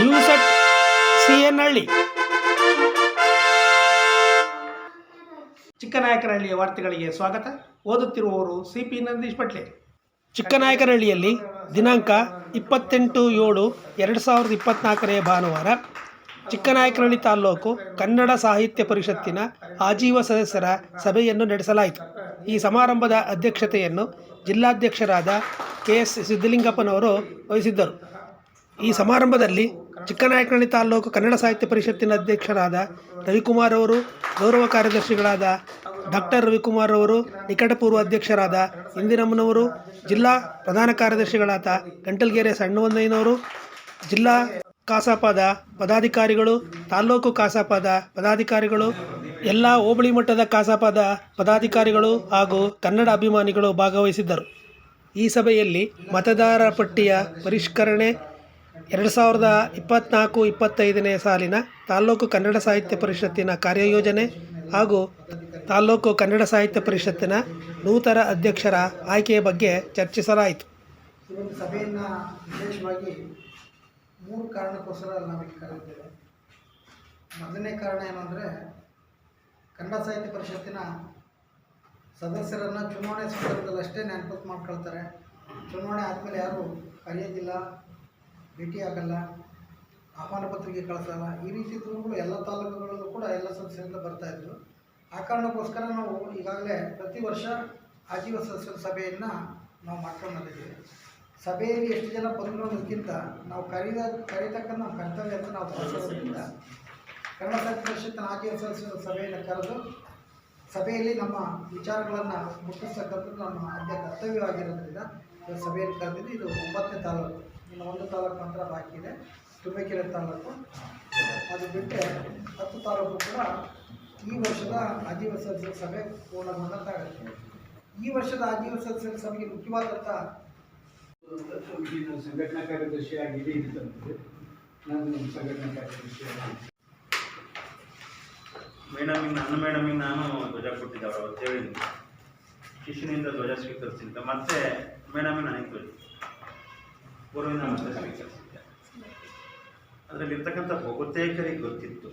News at C N ಹಳ್ಳಿ ಚಿಕ್ಕನಾಯಕನಹಳ್ಳಿಯ ವಾರ್ತೆಗಳಿಗೆ ಸ್ವಾಗತ. ಓದುತ್ತಿರುವವರು ಸಿ ಪಿ ನಂದೀಶ್ ಪಟ್ಲೆ. ಚಿಕ್ಕನಾಯಕನಹಳ್ಳಿಯಲ್ಲಿ ದಿನಾಂಕ ಇಪ್ಪತ್ತೆಂಟು ಏಳು ಎರಡು ಸಾವಿರದ ಇಪ್ಪತ್ತ್ನಾಲ್ಕನೆಯ ಭಾನುವಾರ ಚಿಕ್ಕನಾಯಕನಹಳ್ಳಿ ತಾಲ್ಲೂಕು ಕನ್ನಡ ಸಾಹಿತ್ಯ ಪರಿಷತ್ತಿನ ಆಜೀವ ಸದಸ್ಯರ ಸಭೆಯನ್ನು ನಡೆಸಲಾಯಿತು. ಈ ಸಮಾರಂಭದ ಅಧ್ಯಕ್ಷತೆಯನ್ನು ಜಿಲ್ಲಾಧ್ಯಕ್ಷರಾದ ಕೆ ಎಸ್ ಸಿದ್ದಲಿಂಗಪ್ಪನವರು ವಹಿಸಿದ್ದರು. ಈ ಸಮಾರಂಭದಲ್ಲಿ ಚಿಕ್ಕನಾಯಕನಹಳ್ಳಿ ತಾಲ್ಲೂಕು ಕನ್ನಡ ಸಾಹಿತ್ಯ ಪರಿಷತ್ತಿನ ಅಧ್ಯಕ್ಷರಾದ ರವಿಕುಮಾರ್ ಅವರು, ಗೌರವ ಕಾರ್ಯದರ್ಶಿಗಳಾದ ಡಾಕ್ಟರ್ ರವಿಕುಮಾರ್ ಅವರು, ನಿಕಟಪೂರ್ವ ಅಧ್ಯಕ್ಷರಾದ ಇಂದಿರಮ್ಮನವರು, ಜಿಲ್ಲಾ ಪ್ರಧಾನ ಕಾರ್ಯದರ್ಶಿಗಳಾದ ಗಂಟಲ್ಗೆರೆ ಸಣ್ಣವಂದಯ್ಯನವರು, ಜಿಲ್ಲಾ ಕಾಸಾಪದ ಪದಾಧಿಕಾರಿಗಳು ತಾಲ್ಲೂಕು ಕಾಸಾಪದ ಪದಾಧಿಕಾರಿಗಳು, ಎಲ್ಲ ಹೋಬಳಿ ಮಟ್ಟದ ಕಾಸಾಪದ ಪದಾಧಿಕಾರಿಗಳು ಹಾಗೂ ಕನ್ನಡ ಅಭಿಮಾನಿಗಳು ಭಾಗವಹಿಸಿದ್ದರು. ಈ ಸಭೆಯಲ್ಲಿ ಮತದಾರ ಪಟ್ಟಿಯ ಪರಿಷ್ಕರಣೆ ಎರಡು ಸಾವಿರದ ಇಪ್ಪತ್ತ್ನಾಲ್ಕು ಇಪ್ಪತ್ತೈದನೇ ಸಾಲಿನ ತಾಲ್ಲೂಕು ಕನ್ನಡ ಸಾಹಿತ್ಯ ಪರಿಷತ್ತಿನ ಕಾರ್ಯಯೋಜನೆ ಹಾಗೂ ತಾಲ್ಲೂಕು ಕನ್ನಡ ಸಾಹಿತ್ಯ ಪರಿಷತ್ತಿನ ನೂತನ ಅಧ್ಯಕ್ಷರ ಆಯ್ಕೆಯ ಬಗ್ಗೆ ಚರ್ಚಿಸಲಾಯಿತು. ಈ ಸಭೆಯನ್ನು ವಿಶೇಷವಾಗಿ ಮೂರು ಕಾರಣಕ್ಕೋಸ್ಕರ ನಾವಿಲ್ಲಿ ಮೊದಲನೇ ಕಾರಣ ಏನಂದರೆ, ಕನ್ನಡ ಸಾಹಿತ್ಯ ಪರಿಷತ್ತಿನ ಸದಸ್ಯರನ್ನು ಚುನಾವಣೆ ಸಂದರ್ಭದಲ್ಲಿ ಅಷ್ಟೇ ನೆನಪು ಮಾಡ್ಕೊಳ್ತಾರೆ. ಚುನಾವಣೆ ಆದಮೇಲೆ ಯಾರು ಕರೆಯೋದಿಲ್ಲ. ಭೇಟಿಯಾಗಲ್ಲ ಆಹ್ವಾನ ಪತ್ರಿಕೆ ಕಳಿಸಲ್ಲ, ಈ ರೀತಿ ಇದ್ರೂ ಎಲ್ಲ ತಾಲೂಕುಗಳಲ್ಲೂ ಕೂಡ ಎಲ್ಲ ಸದಸ್ಯರಿಂದ ಬರ್ತಾಯಿದ್ರು ಆ ಕಾರಣಕ್ಕೋಸ್ಕರ ನಾವು ಈಗಾಗಲೇ ಪ್ರತಿ ವರ್ಷ ಆಜೀವ ಸದಸ್ಯರ ಸಭೆಯನ್ನು ನಾವು ಮಾಡ್ಕೊಂಡು ಸಭೆಯಲ್ಲಿ ಎಷ್ಟು ಜನ ಬಂದಿರೋದಕ್ಕಿಂತ ನಾವು ಕರೀದ, ಕರೀತಕ್ಕಂಥ ನಮ್ಮ ಕರ್ತವ್ಯ ಅಂತ ನಾವು ಭಾವಿಸೋದ್ರಿಂದ ಕನ್ನಡ ಪರಿಷತ್ತಿನ ಆಜೀವ ಸದಸ್ಯರ ಸಭೆಯನ್ನು ಕರೆದು ಸಭೆಯಲ್ಲಿ ನಮ್ಮ ವಿಚಾರಗಳನ್ನು ಮುಟ್ಟಿಸ್ತಕ್ಕಂಥದ್ದು ನಮ್ಮ ಅಧ್ಯ ಕರ್ತವ್ಯವಾಗಿರೋದ್ರಿಂದ ಸಭೆಯಲ್ಲಿ ಕರೆದಿದ್ದು ಇದು ಒಂಬತ್ತನೇ ತಾಲೂಕು. ಇನ್ನು ಒಂದು ತಾಲೂಕು ಮಾತ್ರ ಬಾಕಿ ಇದೆ. ತುಮಕೆರೆ ತಾಲೂಕು. ಅದು ಬಿಟ್ಟರೆ ಹತ್ತು ತಾಲೂಕು ಕೂಡ ಈ ವರ್ಷದ ಸದಸ್ಯರ ಸಭೆ ಪೂರ್ಣಗೊಂಡಂತಾಗುತ್ತೆ. ಈ ವರ್ಷದ ಸದಸ್ಯರ ಸಭೆಗೆ ಮುಖ್ಯವಾದಂಥ ಸಂಘಟನಾ ಕಾರ್ಯದರ್ಶಿಯಾಗಿದೆ ಇರ್ತಂತೆ ನಾನು ಸಂಘಟನಾ ಕಾರ್ಯದರ್ಶಿಯಾಗಿ ಮೇಡಮಿಗೆ ನನ್ನ ಮೇಡಮಿಗೆ ನಾನು ಧ್ವಜ ಕೊಟ್ಟಿದ್ದೆ ಅವರು ಅವತ್ತು ಹೇಳಿದ್ದೀನಿ ಶಿಶುನಿಂದ ಧ್ವಜ ಸ್ವೀಕರಿಸಿದ್ದೆ. ಮತ್ತೆ ಮೇಡಮಿಗೆ ನನಗೆ ಧ್ವಜ. ಮತ್ತೆ ಸ್ವೀಕರಿಸಿದ್ದೆ ಅದರಲ್ಲಿ ಇರ್ತಕ್ಕಂಥ ಬಹುತೇಕರಿಗೆ ಗೊತ್ತಿತ್ತು.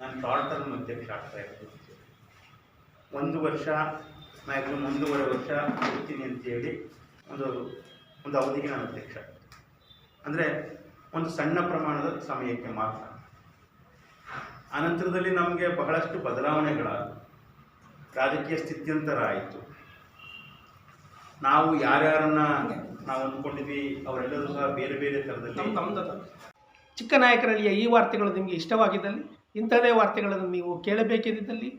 ನಾನು ಟರ್ಮ್ ಅಧ್ಯಕ್ಷ ಆಗ್ತಾ ಒಂದು ವರ್ಷ ಮ್ಯಾಕ್ಸಿಮಮ್ ಒಂದೂವರೆ ವರ್ಷ ಇರ್ತೀನಿ ಅಂತೇಳಿ ಒಂದು ಒಂದು ಅವಧಿಗೆ ನಾನು ಅಧ್ಯಕ್ಷ. ಅಂದರೆ ಒಂದು ಸಣ್ಣ ಪ್ರಮಾಣದ ಸಮಯಕ್ಕೆ ಮಾತ್ರ. ಅನಂತರದಲ್ಲಿ ನಮಗೆ ಬಹಳಷ್ಟು ಬದಲಾವಣೆಗಳಾದವು. ರಾಜಕೀಯ ಸ್ಥಿತ್ಯಂತರ ಆಯಿತು ನಾವು ಯಾರ್ಯಾರನ್ನ ನಾವು ಅಂದ್ಕೊಂಡಿದ್ವಿ ಅವರೆಲ್ಲರೂ ಸಹ ಬೇರೆ ಬೇರೆ ಥರದಲ್ಲಿ. ನಾಯಕರಲ್ಲಿಯ ಈ ವಾರ್ತೆಗಳು ನಿಮಗೆ ಇಷ್ಟವಾಗಿದ್ದಲ್ಲಿ ಇಂಥದೇ ವಾರ್ತೆಗಳನ್ನು ನೀವು ಕೇಳಬೇಕಿದ್ದಲ್ಲಿ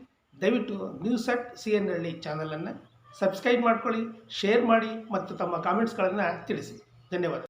ದಯವಿಟ್ಟು ನ್ಯೂಸ್ ಅಟ್ ಸಿ ಎನ್ ಹಳ್ಳಿ ಚಾನಲನ್ನು ಸಬ್ಸ್ಕ್ರೈಬ್ ಮಾಡ್ಕೊಳ್ಳಿ, ಶೇರ್ ಮಾಡಿ ಮತ್ತು ತಮ್ಮ ಕಾಮೆಂಟ್ಸ್ಗಳನ್ನು ತಿಳಿಸಿ. ಧನ್ಯವಾದ.